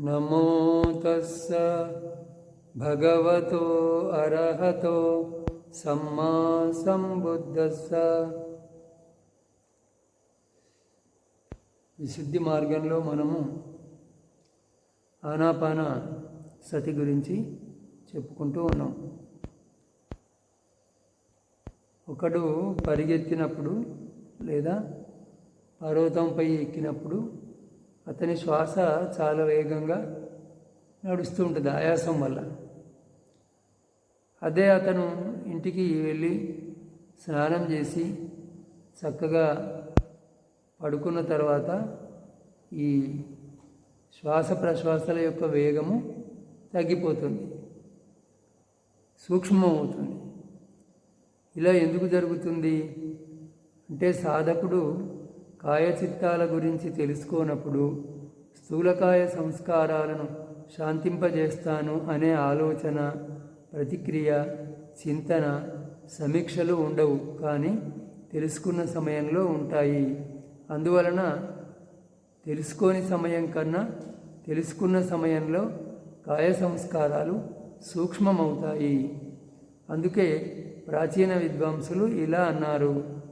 నమో తస్స భగవతో అర్హతో సమ్మా సంబుద్ధస్స. విశుద్ధి మార్గంలో మనము ఆనాపాన సతి గురించి చెప్పుకుంటూ ఉన్నాం. ఒకడు పరిగెత్తినప్పుడు లేదా పర్వతంపై ఎక్కినప్పుడు అతని శ్వాస చాలా వేగంగా నడుస్తూ ఉంటుంది ఆయాసం వల్ల. అదే అతను ఇంటికి వెళ్ళి స్నానం చేసి చక్కగా పడుకున్న తర్వాత ఈ శ్వాస ప్రశ్వాసల యొక్క వేగము తగ్గిపోతుంది. సూక్ష్మం అవుతుంది ఇలా ఎందుకు జరుగుతుంది? అంటే సాధకుడు కాయచిత్తాల గురించి తెలుసుకోనప్పుడు స్థూలకాయ సంస్కారాలను శాంతింపజేస్తాను అనే ఆలోచన ప్రతిక్రియ చింతన సమీక్షలు ఉండవు కానీ తెలుసుకున్న సమయంలో ఉంటాయి. అందువలన తెలుసుకోని సమయం కన్నా తెలుసుకున్న సమయంలో కాయ సంస్కారాలు సూక్ష్మమవుతాయి. అందుకే ప్రాచీన విద్వాంసులు ఇలా అన్నారు.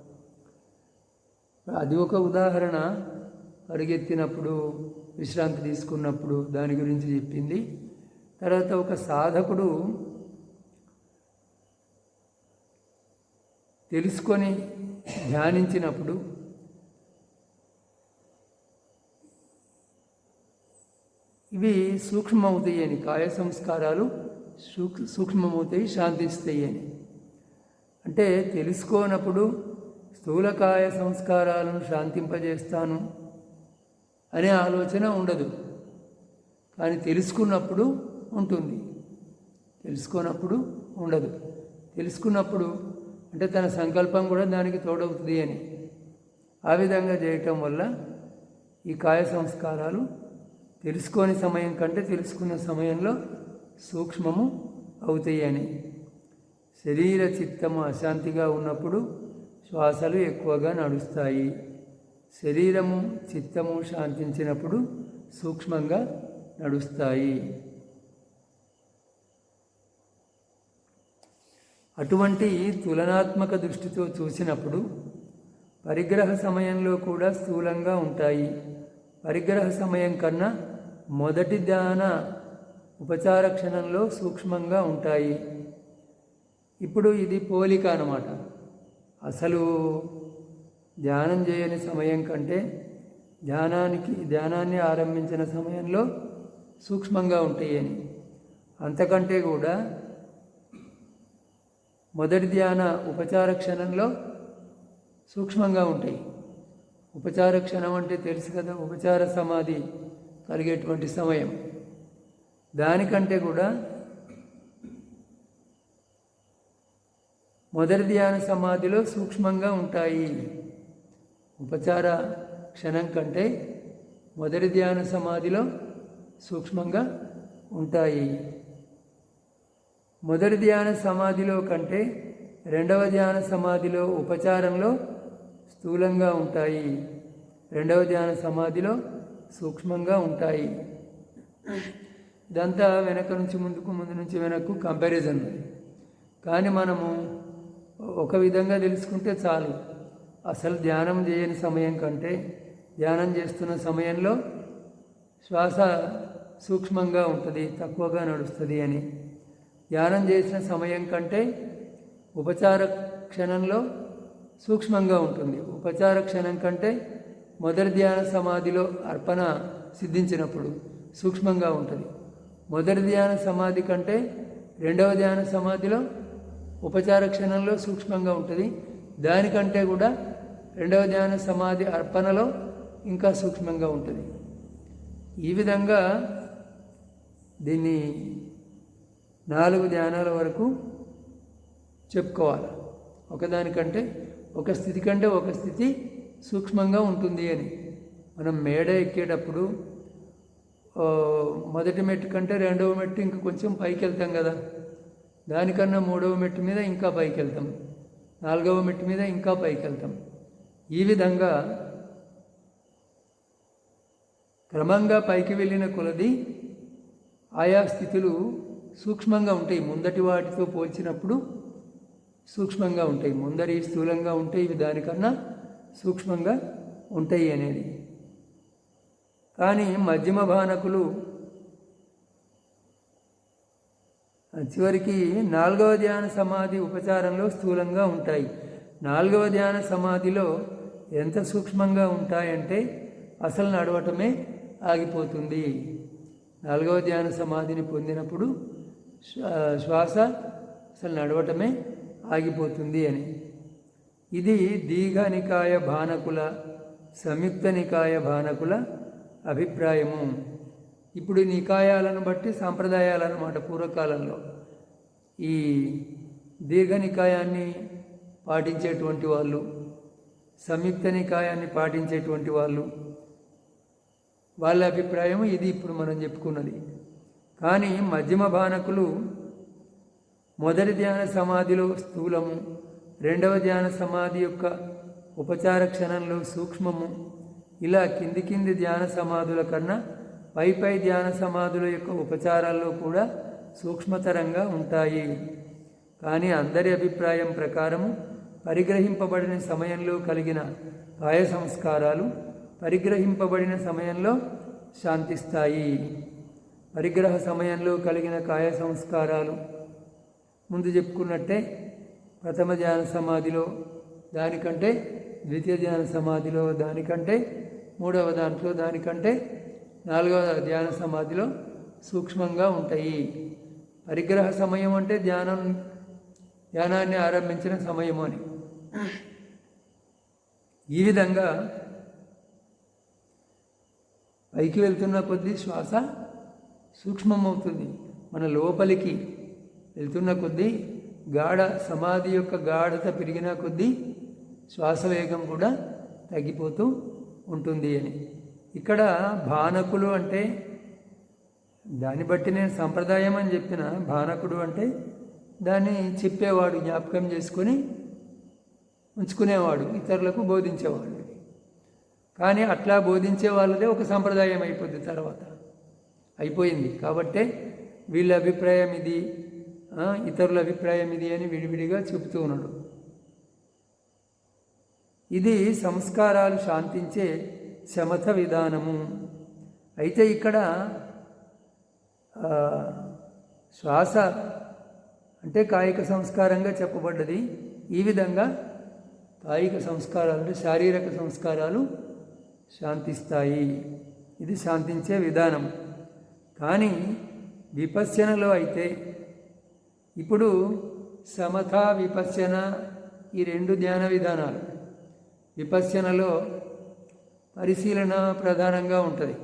అది ఒక ఉదాహరణ పరిగెత్తినప్పుడు విశ్రాంతి తీసుకున్నప్పుడు దాని గురించి చెప్పింది. తర్వాత ఒక సాధకుడు తెలుసుకొని ధ్యానించినప్పుడు ఇవి సూక్ష్మమవుతాయి అని కాయ సంస్కారాలు సూక్ష్మమవుతాయి శాంతిస్తాయి అని. అంటే తెలుసుకోనప్పుడు స్థూలకాయ సంస్కారాలను శాంతింపజేస్తాను అనే ఆలోచన ఉండదు. కానీ తెలుసుకున్నప్పుడు ఉంటుంది. తెలుసుకున్నప్పుడు ఉండదు. తెలుసుకున్నప్పుడు అంటే తన సంకల్పం కూడా దానికి తోడవుతుంది అని. ఆ విధంగా చేయటం వల్ల ఈ కాయ సంస్కారాలు తెలుసుకోని సమయం కంటే తెలుసుకున్న సమయంలో సూక్ష్మము అవుతాయని. శరీర చిత్తము అశాంతిగా ఉన్నప్పుడు శ్వాసలు ఎక్కువగా నడుస్తాయి. శరీరము చిత్తము శాంతించినప్పుడు సూక్ష్మంగా నడుస్తాయి. అటువంటి తులనాత్మక దృష్టితో చూసినప్పుడు పరిగ్రహ సమయంలో కూడా స్థూలంగా ఉంటాయి. పరిగ్రహ సమయం కన్నా మొదటి ధ్యాన ఉపచార క్షణంలో సూక్ష్మంగా ఉంటాయి. ఇప్పుడు ఇది పోలిక అన్నమాట. అసలు ధ్యానం చేయని సమయం కంటే ధ్యానానికి ధ్యానాన్ని ఆరంభించిన సమయంలో సూక్ష్మంగా ఉంటాయని. అంతకంటే కూడా మొదటి ధ్యాన ఉపచార క్షణంలో సూక్ష్మంగా ఉంటాయి. ఉపచార క్షణం అంటే తెలుసు కదా ఉపచార సమాధి కలిగేటువంటి సమయం. దానికంటే కూడా మొదటి ధ్యాన సమాధిలో సూక్ష్మంగా ఉంటాయి. ఉపచార క్షణం కంటే మొదటి ధ్యాన సమాధిలో సూక్ష్మంగా ఉంటాయి. మొదటి ధ్యాన సమాధిలో కంటే రెండవ ధ్యాన సమాధిలో ఉపచారంలో స్థూలంగా ఉంటాయి. రెండవ ధ్యాన సమాధిలో సూక్ష్మంగా ఉంటాయి. ఇదంతా వెనక నుంచి ముందుకు ముందు నుంచి వెనక్కు కంపారిజన్ కానీ మనము ఒక విధంగా తెలుసుకుంటే చాలు. అసలు ధ్యానం చేయని సమయం కంటే ధ్యానం చేస్తున్న సమయంలో శ్వాస సూక్ష్మంగా ఉంటుంది తక్కువగా నడుస్తుంది అని. ధ్యానం చేసిన సమయం కంటే ఉపచార క్షణంలో సూక్ష్మంగా ఉంటుంది. ఉపచార క్షణం కంటే మొదటి ధ్యాన సమాధిలో అర్పణ సిద్ధించినప్పుడు సూక్ష్మంగా ఉంటుంది. మొదటి ధ్యాన సమాధి కంటే రెండవ ధ్యాన సమాధిలో ఉపచార క్షణంలో సూక్ష్మంగా ఉంటుంది. దానికంటే కూడా రెండవ ధ్యాన సమాధి అర్పణలో ఇంకా సూక్ష్మంగా ఉంటుంది. ఈ విధంగా దీన్ని నాలుగు ధ్యానాల వరకు చెప్పుకోవాలి. ఒకదానికంటే ఒక స్థితి కంటే ఒక స్థితి సూక్ష్మంగా ఉంటుంది అని. మనం మేడ ఎక్కేటప్పుడు మొదటి మెట్టు కంటే రెండవ మెట్టు ఇంక కొంచెం పైకి వెళ్తాం కదా. దానికన్నా మూడవ మెట్టు మీద ఇంకా పైకి వెళ్తాం నాలుగవ మెట్టు మీద ఇంకా పైకి వెళ్తాం ఈ విధంగా క్రమంగా పైకి వెళ్ళిన కొలది ఆయా స్థితులు సూక్ష్మంగా ఉంటాయి. ముందటి వాటితో పోల్చినప్పుడు సూక్ష్మంగా ఉంటాయి. ముందరి స్థూలంగా ఉంటాయి ఇవి దానికన్నా సూక్ష్మంగా ఉంటాయి అనేది. కానీ మధ్యమ భానకులు చివరికి నాలుగవ ధ్యాన సమాధి ఉపచారంలో స్థూలంగా ఉంటాయి. నాలుగవ ధ్యాన సమాధిలో ఎంత సూక్ష్మంగా ఉంటాయంటే అసలు నడవటమే ఆగిపోతుంది. నాలుగవ ధ్యాన సమాధిని పొందినప్పుడు శ్వాస అసలు నడవటమే ఆగిపోతుంది అని. ఇది దీఘ నికాయ భానకుల సంయుక్త నికాయ భానకుల అభిప్రాయము. ఇప్పుడు నికాయాలను బట్టి సాంప్రదాయాలు అన్నమాట పూర్వకాలంలో. ఈ దీర్ఘ నికాయాన్ని పాటించేటువంటి వాళ్ళు సంయుక్త నికాయాన్ని పాటించేటువంటి వాళ్ళు వాళ్ళ అభిప్రాయం ఇది ఇప్పుడు మనం చెప్పుకున్నది. కానీ మధ్యమ భానకులు మొదటి ధ్యాన సమాధిలో స్థూలము రెండవ ధ్యాన సమాధి యొక్క ఉపచార క్షణంలో సూక్ష్మము ఇలా కింది కింది ధ్యాన సమాధుల కన్నా పైపై ధ్యాన సమాధుల యొక్క ఉపచారాల్లో కూడా సూక్ష్మతరంగా ఉంటాయి. కానీ అందరి అభిప్రాయం ప్రకారము పరిగ్రహింపబడిన సమయంలో కలిగిన కాయ సంస్కారాలు పరిగ్రహింపబడిన సమయంలో శాంతిస్తాయి. పరిగ్రహ సమయంలో కలిగిన కాయ సంస్కారాలు ముందు చెప్పుకున్నట్టే ప్రథమ ధ్యాన సమాధిలో దానికంటే ద్వితీయ ధ్యాన సమాధిలో దానికంటే మూడవ దాంట్లో దానికంటే నాలుగవ ధ్యాన సమాధిలో సూక్ష్మంగా ఉంటాయి. పరిగ్రహ సమయం అంటే ధ్యానం ధ్యానాన్ని ఆరంభించిన సమయం అని. ఈ విధంగా పైకి వెళ్తున్న కొద్దీ శ్వాస సూక్ష్మమవుతుంది. మన లోపలికి వెళ్తున్న కొద్దీ గాఢ సమాధి యొక్క గాఢత పెరిగిన కొద్దీ శ్వాస వేగం కూడా తగ్గిపోతూ ఉంటుంది అని. ఇక్కడ భానకులు అంటే దాన్ని బట్టి నేను సంప్రదాయం అని చెప్పిన భానకుడు అంటే దాన్ని చెప్పేవాడు జ్ఞాపకం చేసుకొని ఉంచుకునేవాడు ఇతరులకు బోధించేవాడు. కానీ అట్లా బోధించే వాళ్ళదే ఒక సంప్రదాయం అయిపోద్ది తర్వాత. అయిపోయింది. కాబట్టే వీళ్ళ అభిప్రాయం ఇది ఇతరుల అభిప్రాయం ఇది అని విడివిడిగా చెబుతూ ఉన్నాడు. ఇది సంస్కారాలు శాంతించే శమథ విధానము. అయితే ఇక్కడ శ్వాస అంటే కాయిక సంస్కారంగా చెప్పబడ్డది. ఈ విధంగా కాయిక సంస్కారాలు అంటే శారీరక సంస్కారాలు శాంతిస్తాయి. ఇది శాంతించే విధానం. కానీ విపశ్యనలో అయితే ఇప్పుడు సమథ విపశ్యన ఈ రెండు ధ్యాన విధానాలు. విపశ్యనలో పరిశీలన ప్రధానంగా ఉంటుంది.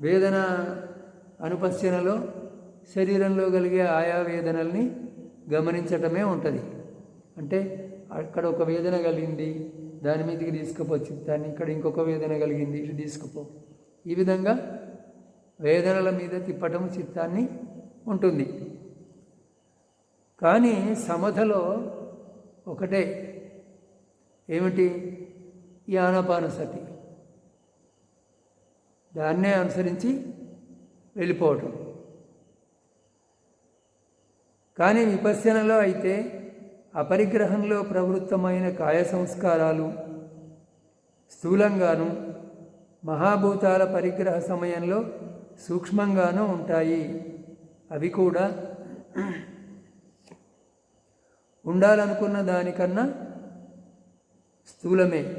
వేదన అనుపశ్యనలో శరీరంలో కలిగే ఆయా వేదనల్ని గమనించటమే ఉంటుంది. అంటే అక్కడ ఒక వేదన కలిగింది దాని మీదకి తీసుకుపోవచ్చు దాన్ని ఇక్కడ ఇంకొక వేదన కలిగింది ఇటు తీసుకుపో. ఈ విధంగా వేదనల మీద తిప్పటం చిత్తాన్ని ఉంటుంది. కానీ సమధలో ఒకటే ఏమిటి? ఈ ఆనాపానసతి దాన్నే అనుసరించి వెళ్ళిపోవటం. కానీ విపశ్యనలో అయితే అపరిగ్రహంలో ప్రవృత్తమైన కాయ సంస్కారాలు స్థూలంగాను మహాభూతాల పరిగ్రహ సమయంలో సూక్ష్మంగానూ ఉంటాయి. అవి కూడా ఉండాలనుకున్న దానికన్నా స్థూలమే.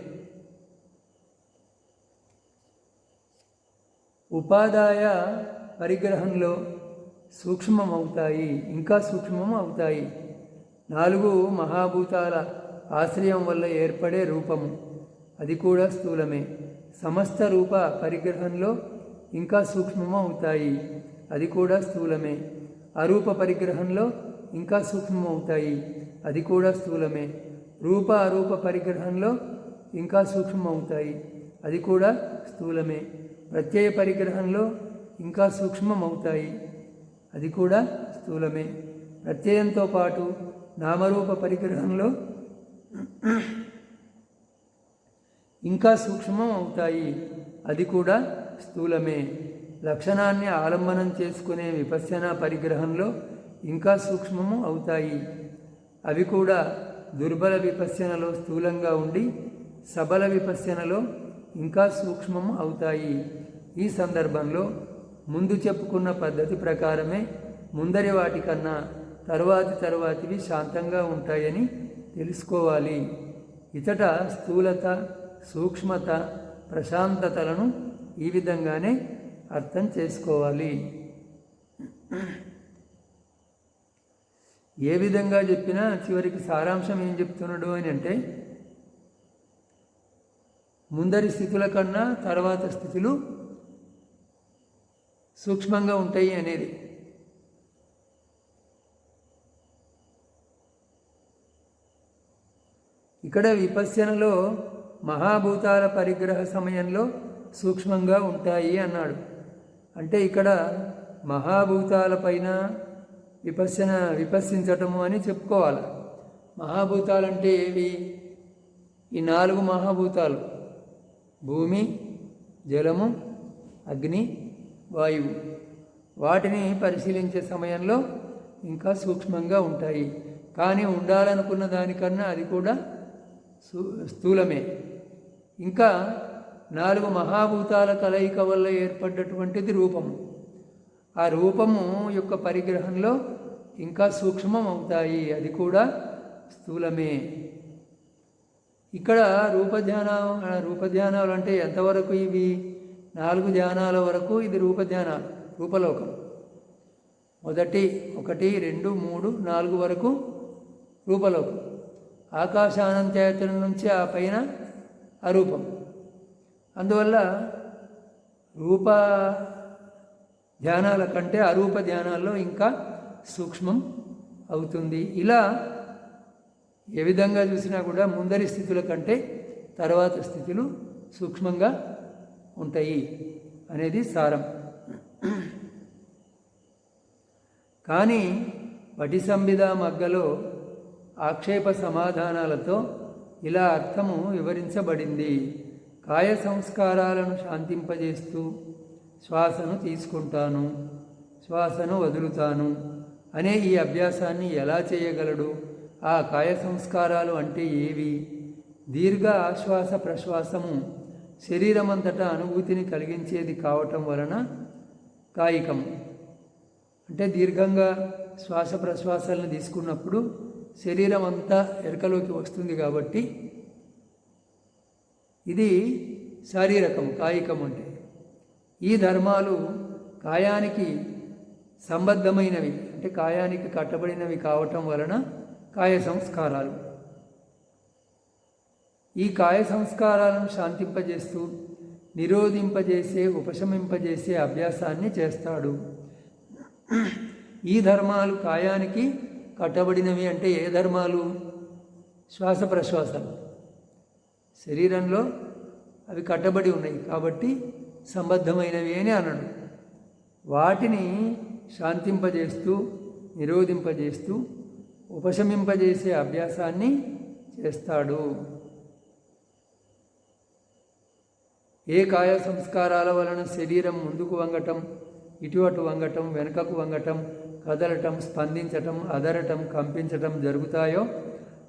ఉపాదాయ పరిగ్రహంలో సూక్ష్మం అవుతాయి ఇంకా సూక్ష్మం అవుతాయి నాలుగు మహాభూతాల ఆశ్రయం వల్ల ఏర్పడే రూపము. అది కూడా స్థూలమే. సమస్త రూప పరిగ్రహంలో ఇంకా సూక్ష్మము అవుతాయి అది కూడా స్థూలమే. అరూప పరిగ్రహంలో ఇంకా సూక్ష్మం అవుతాయి అది కూడా స్థూలమే. రూప అరూప పరిగ్రహంలో ఇంకా సూక్ష్మం అవుతాయి అది కూడా స్థూలమే. ప్రత్యయ పరిగ్రహంలో ఇంకా సూక్ష్మం అవుతాయి అది కూడా స్థూలమే. ప్రత్యయంతో పాటు నామరూప పరిగ్రహంలో ఇంకా సూక్ష్మం అవుతాయి అది కూడా స్థూలమే. లక్షణాన్ని ఆలంబనం చేసుకునే విపశ్యన పరిగ్రహంలో ఇంకా సూక్ష్మము అవుతాయి. అవి కూడా దుర్బల విపశ్యనలో స్థూలంగా ఉండి సబల విపశ్యనలో ఇంకా సూక్ష్మం అవుతాయి. ఈ సందర్భంలో ముందు చెప్పుకున్న పద్ధతి ప్రకారమే ముందరి వాటికన్నా తరువాతి తరువాతివి శాంతంగా ఉంటాయని తెలుసుకోవాలి. ఇతట స్థూలత సూక్ష్మత ప్రశాంతతలను ఈ విధంగానే అర్థం చేసుకోవాలి. ఏ విధంగా చెప్పినా చివరికి సారాంశం ఏం చెప్తున్నాడు అని అంటే ముందరి స్థితుల కన్నా తర్వాత స్థితులు సూక్ష్మంగా ఉంటాయి అనేది. ఇక్కడ విపశ్యనలో మహాభూతాల పరిగ్రహ సమయంలో సూక్ష్మంగా ఉంటాయి అన్నాడు. అంటే ఇక్కడ మహాభూతాలపైన విపశ్యన విపశ్సించటము అని చెప్పుకోవాలి. మహాభూతాలు అంటే ఏవి? ఈ నాలుగు మహాభూతాలు. భూమి జలము అగ్ని వాయువు. వాటిని పరిశీలించే సమయంలో ఇంకా సూక్ష్మంగా ఉంటాయి. కానీ ఉండాలనుకున్న దానికన్నా అది కూడా స్థూలమే. ఇంకా నాలుగు మహాభూతాల కలయిక వల్ల ఏర్పడ్డటువంటిది రూపము. ఆ రూపము యొక్క పరిగ్రహంలో ఇంకా సూక్ష్మం అవుతాయి అది కూడా స్థూలమే. ఇక్కడ రూపధ్యానం రూపధ్యానాలు అంటే ఎంతవరకు ఇవి? నాలుగు ధ్యానాల వరకు ఇది రూపధ్యానాలు రూపలోకం. మొదటి ఒకటి రెండు మూడు నాలుగు వరకు రూపలోకం. ఆకాశానంతయతనం నుంచి ఆ పైన అరూపం. అందువల్ల రూప ధ్యానాల కంటే అరూప ధ్యానాల్లో ఇంకా సూక్ష్మం అవుతుంది. ఇలా ఏ విధంగా చూసినా కూడా ముందరి స్థితుల కంటే తర్వాత స్థితులు సూక్ష్మంగా ఉంటాయి అనేది సారం. కానీ వటి సంవిధ మగ్గలో ఆక్షేప సమాధానాలతో ఇలా అర్థము వివరించబడింది. కాయ సంస్కారాలను శాంతింపజేస్తూ శ్వాసను తీసుకుంటాను శ్వాసను వదులుతాను అనే ఈ అభ్యాసాన్ని ఎలా చేయగలడు? ఆ కాయ సంస్కారాలు అంటే ఏవి? దీర్ఘ ఆశ్వాస ప్రశ్వాసము శరీరమంతటా అనుభూతిని కలిగించేది కావటం వలన కాయికము. అంటే దీర్ఘంగా శ్వాస ప్రశ్వాసాలను తీసుకున్నప్పుడు శరీరం అంతా ఎరకలోకి వస్తుంది కాబట్టి ఇది శారీరకం కాయికం అంటే. ఈ ధర్మాలు కాయానికి సంబద్ధమైనవి అంటే కాయానికి కట్టబడినవి కావటం వలన కాయ సంస్కారాలు. ఈ కాయ సంస్కారాలను శాంతింపజేస్తూ నిరోధింపజేసే ఉపశమింపజేసే అభ్యాసాన్ని చేస్తాడు. ఈ ధర్మాలు కాయానికి కట్టబడినవి అంటే ఏ ధర్మాలు? శ్వాస ప్రశ్వాసాలు. శరీరంలో అవి కట్టబడి ఉన్నాయి కాబట్టి సంబద్ధమైనవి అని అనడు. వాటిని శాంతింపజేస్తూ నిరోధింపజేస్తూ ఉపశమింపజేసే అభ్యాసాన్ని చేస్తాడు. ఏ కాయ సంస్కారాల వలన శరీరం ముందుకు వంగటం ఇటువటు వంగటం వెనుకకు వంగటం కదలటం స్పందించటం అదరటం కంపించటం జరుగుతాయో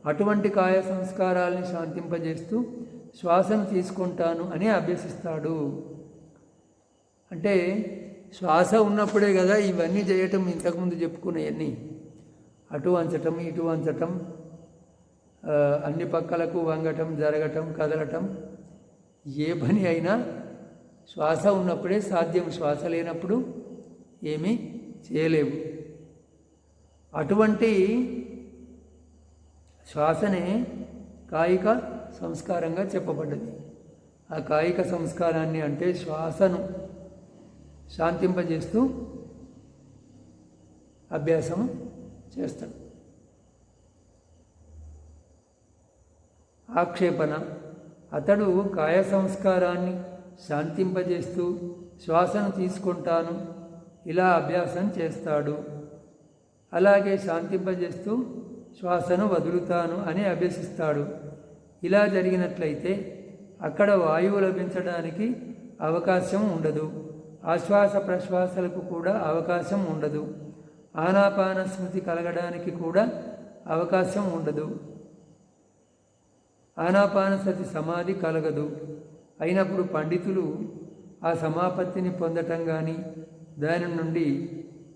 అటువంటి కాయ సంస్కారాలని శాంతింపజేస్తూ శ్వాసను తీసుకుంటాను అని అభ్యసిస్తాడు. అంటే శ్వాస ఉన్నప్పుడే కదా ఇవన్నీ చేయటం ఇంతకుముందు చెప్పుకునేవన్నీ. అటు వంచటం ఇటు వంచటం అన్ని పక్కలకు వంగటం జరగటం కదలటం ఏ పని అయినా శ్వాస ఉన్నప్పుడే సాధ్యం. శ్వాస లేనప్పుడు ఏమీ చేయలేవు. అటువంటి శ్వాసనే కాయిక సంస్కారంగా చెప్పబడ్డది. ఆ కాయిక సంస్కారాన్ని అంటే శ్వాసను. శాంతింపజేస్తూ అభ్యాసం చేస్తాడు. ఆక్షేపణ. అతడు కాయ సంస్కారాన్ని శాంతింపజేస్తూ శ్వాసను తీసుకుంటాను. ఇలా అభ్యాసం చేస్తాడు. అలాగే శాంతింపజేస్తూ శ్వాసను వదులుతాను అని అభ్యసిస్తాడు. ఇలా జరిగినట్లయితే అక్కడ వాయువు లభించడానికి అవకాశం ఉండదు. ఆశ్వాస ప్రశ్వాసలకు కూడా అవకాశం ఉండదు. ఆనాపాన స్మృతి కలగడానికి కూడా అవకాశం ఉండదు. ఆనాపాన సతి సమాధి కలగదు. అయినప్పుడు పండితులు ఆ సమాపత్తిని పొందటం కానీ దాని నుండి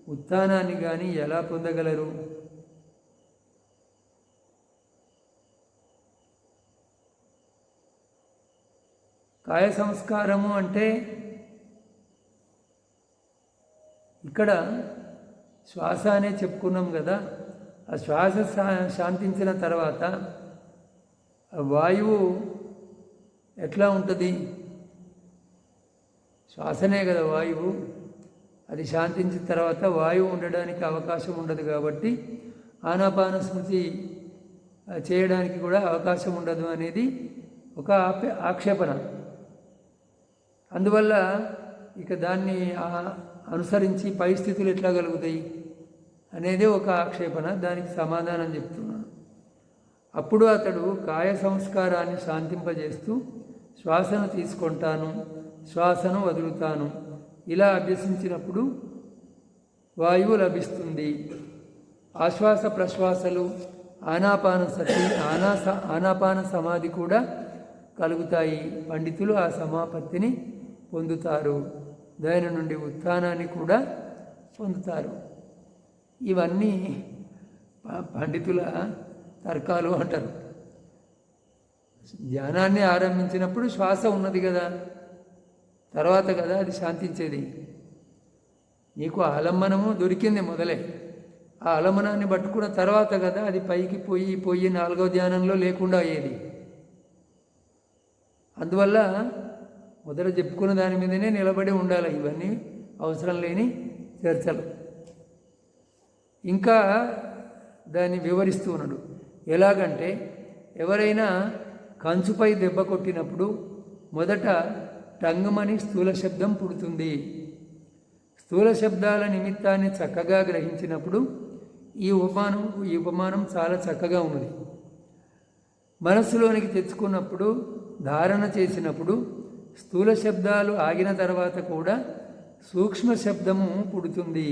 ఉత్థానాన్ని కానీ ఎలా పొందగలరు? కాయ సంస్కారము అంటే ఇక్కడ శ్వాస అనే చెప్పుకున్నాం కదా ఆ శ్వాస శా- శాంతించిన తర్వాత ఆ వాయువు ఎట్లా ఉంటుంది? శ్వాసనే కదా వాయువు. అది శాంతించిన తర్వాత వాయువు ఉండడానికి అవకాశం ఉండదు కాబట్టి ఆనాపాన స్మృతి చేయడానికి కూడా అవకాశం ఉండదు అనేది ఒక ఆపే- ఆక్షేపణ. అందువల్ల ఇక దాన్ని అనుసరించి పరిస్థితులు ఎట్లా కలుగుతాయి అనేది ఒక ఆక్షేపణ దానికి సమాధానం చెప్తున్నాను. అప్పుడు అతడు కాయ సంస్కారాన్ని శాంతింపజేస్తూ శ్వాసను తీసుకుంటాను శ్వాసను వదులుతాను. ఇలా అభ్యసించినప్పుడు వాయువు లభిస్తుంది. ఆశ్వాస ప్రశ్వాసలు ఆనాపాన సతి ఆనాస ఆనాపాన సమాధి కూడా కలుగుతాయి. పండితులు ఆ సమాపత్తిని పొందుతారు. దాని నుండి ఉత్థానాన్ని కూడా పొందుతారు. ఇవన్నీ పండితుల తర్కాలు అంటారు. ధ్యానాన్ని ఆరంభించినప్పుడు శ్వాస ఉన్నది కదా. తర్వాత కదా అది శాంతించేది. నీకు ఆలంబనము దొరికింది మొదలే. ఆ ఆలంబనాన్ని పట్టుకున్న తర్వాత కదా అది పైకి పోయి పోయి నాలుగో ధ్యానంలో లేకుండా అయ్యేది. అందువల్ల మొదట చెప్పుకున్న దాని మీదనే నిలబడి ఉండాలి. ఇవన్నీ అవసరం లేని చర్చలు. ఇంకా దాన్ని వివరిస్తూ ఉన్నాడు. ఎలాగంటే ఎవరైనా కంచుపై దెబ్బ కొట్టినప్పుడు మొదట టంగమని స్థూల శబ్దం పుడుతుంది. స్థూల శబ్దాల నిమిత్తాన్ని చక్కగా గ్రహించినప్పుడు ఈ ఉపమానం ఈ ఉపమానం చాలా చక్కగా ఉన్నది. మనస్సులోనికి తెచ్చుకున్నప్పుడు ధారణ చేసినప్పుడు స్థూల శబ్దాలు ఆగిన తర్వాత కూడా సూక్ష్మ శబ్దము పుడుతుంది.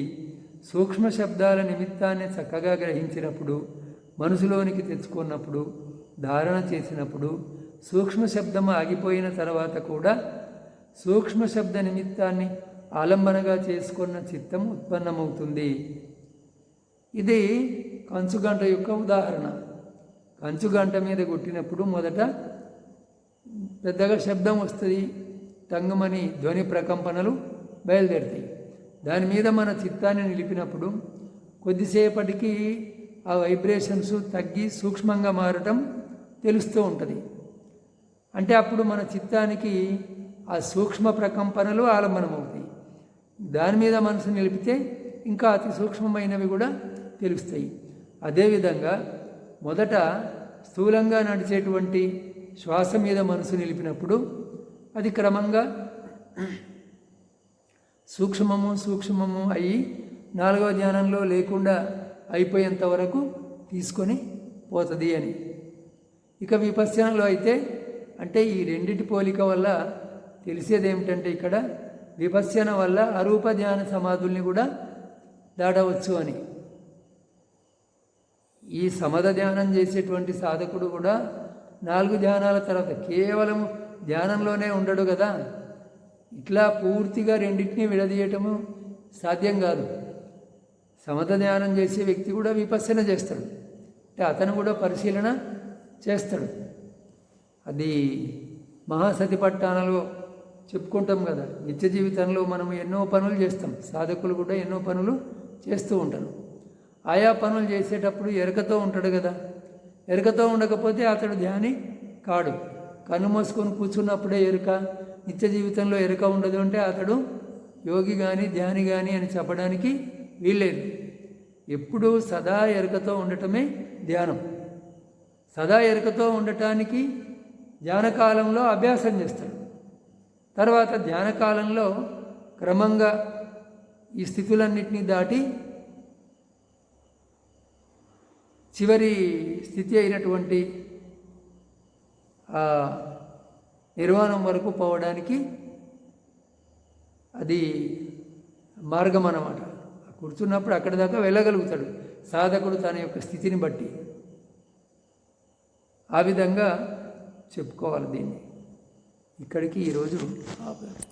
సూక్ష్మ శబ్దాల నిమిత్తాన్ని చక్కగా గ్రహించినప్పుడు మనసులోనికి తెచ్చుకున్నప్పుడు ధారణ చేసినప్పుడు సూక్ష్మ శబ్దం ఆగిపోయిన తర్వాత కూడా సూక్ష్మ శబ్ద నిమిత్తాన్ని ఆలంబనగా చేసుకున్న చిత్తం ఉత్పన్నమవుతుంది. ఇది కంచుగంట యొక్క ఉదాహరణ. కంచుగంట మీద కొట్టినప్పుడు మొదట పెద్దగా శబ్దం వస్తుంది తంగమని ధ్వని ప్రకంపనలు బయలుదేరుతాయి. దాని మీద మన చిత్తాన్ని నిలిపినప్పుడు కొద్దిసేపటికి ఆ వైబ్రేషన్స్ తగ్గి సూక్ష్మంగా మారటం తెలుస్తూ ఉంటుంది. అంటే అప్పుడు మన చిత్తానికి ఆ సూక్ష్మ ప్రకంపనలు ఆలంబనమవుతాయి. దాని మీద మనసు నిలిపితే ఇంకా అతి సూక్ష్మమైనవి కూడా తెలుస్తాయి. అదేవిధంగా మొదట స్థూలంగా నడిచేటువంటి శ్వాస మీద మనసు నిలిపినప్పుడు అది క్రమంగా సూక్ష్మము సూక్ష్మము అయ్యి నాలుగవ ధ్యానంలో లేకుండా అయిపోయేంత వరకు తీసుకొని పోతుంది అని. ఇక విపశ్యనలో అయితే అంటే ఈ రెండిటి పోలిక వల్ల తెలిసేది ఏమిటంటే ఇక్కడ విపశ్యన వల్ల అరూప ధ్యాన సమాధుల్ని కూడా దాటవచ్చు అని. ఈ సమద ధ్యానం చేసేటువంటి సాధకుడు కూడా నాలుగు ధ్యానాల తర్వాత కేవలం ధ్యానంలోనే ఉండడు కదా. ఇట్లా పూర్తిగా రెండింటినీ విడదీయటము సాధ్యం కాదు. సమత ధ్యానం చేసే వ్యక్తి కూడా విపස්සన చేస్తాడు. అంటే అతను కూడా పరిశీలన చేస్తాడు. అది మహాసతి పట్టానలో చెప్పుకుంటాం కదా. నిత్య జీవితంలో మనం ఎన్నో పనులు చేస్తాం. సాధకులు కూడా ఎన్నో పనులు చేస్తూ ఉంటారు. ఆయా పనులు చేసేటప్పుడు ఎరకతో ఉంటాడు కదా. ఎరకతో ఉండకపోతే అతడు ధ్యాని కాడు. కన్ను మూసుకొని కూర్చున్నప్పుడే ఎరుక. నిత్య జీవితంలో ఎరుక ఉండదు అంటే అతడు యోగి కానీ ధ్యాని కానీ అని చెప్పడానికి వీల్లేదు. ఎప్పుడూ సదా ఎరుకతో ఉండటమే ధ్యానం. సదా ఎరుకతో ఉండటానికి ధ్యానకాలంలో అభ్యాసం చేస్తాడు తర్వాత ధ్యానకాలంలో క్రమంగా ఈ స్థితులన్నింటినీ దాటి చివరి స్థితి అయినటువంటి నిర్వాణం వరకు పోవడానికి అది మార్గం అన్నమాట. కూర్చున్నప్పుడు అక్కడి దాకా వెళ్ళగలుగుతాడు. సాధకుడు తన యొక్క స్థితిని బట్టి. ఆ విధంగా చెప్పుకోవాలి దీన్ని. ఇక్కడికి ఈరోజు ఆపారు